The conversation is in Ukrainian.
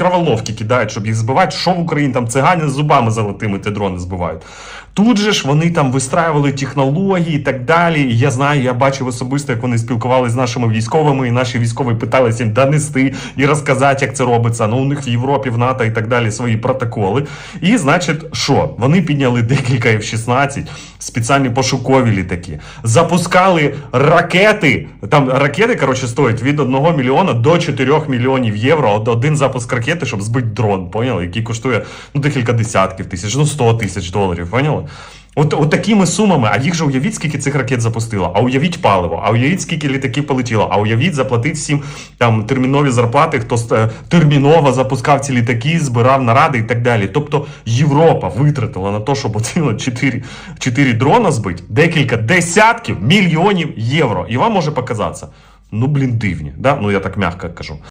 мікроволновки кидають, щоб їх збивати. Що в Україні там цигані з зубами золотими ті дрони збивають. Тут же ж вони там вистраювали технології і так далі. Я знаю, я бачив особисто, як вони спілкувалися з нашими військовими, і наші військові питалися їм донести і розказати, як це робиться. Ну, у них в Європі, в НАТО і так далі свої протоколи. І, значить, що? Вони підняли декілька F-16, спеціальні пошукові літаки, запускали ракети. Там ракети, коротше, стоять від 1 мільйона до 4 мільйонів євро. Один запуск ракети, щоб збити дрон, поняли? Який коштує ну, декілька десятків тисяч, ну 100 тисяч доларів, поняли? От, от такими сумами, а їх же уявіть, скільки цих ракет запустило, а уявіть паливо, а уявіть, скільки літаків полетіло, а уявіть, заплатить всім там термінові зарплати, хто е, терміново запускав ці літаки, збирав наради і так далі. Тобто Європа витратила на те, щоб оці 4, 4 дрона збити, декілька десятків мільйонів євро. І вам може показатися, ну блін, дивні, да? ну я так м'яко кажу.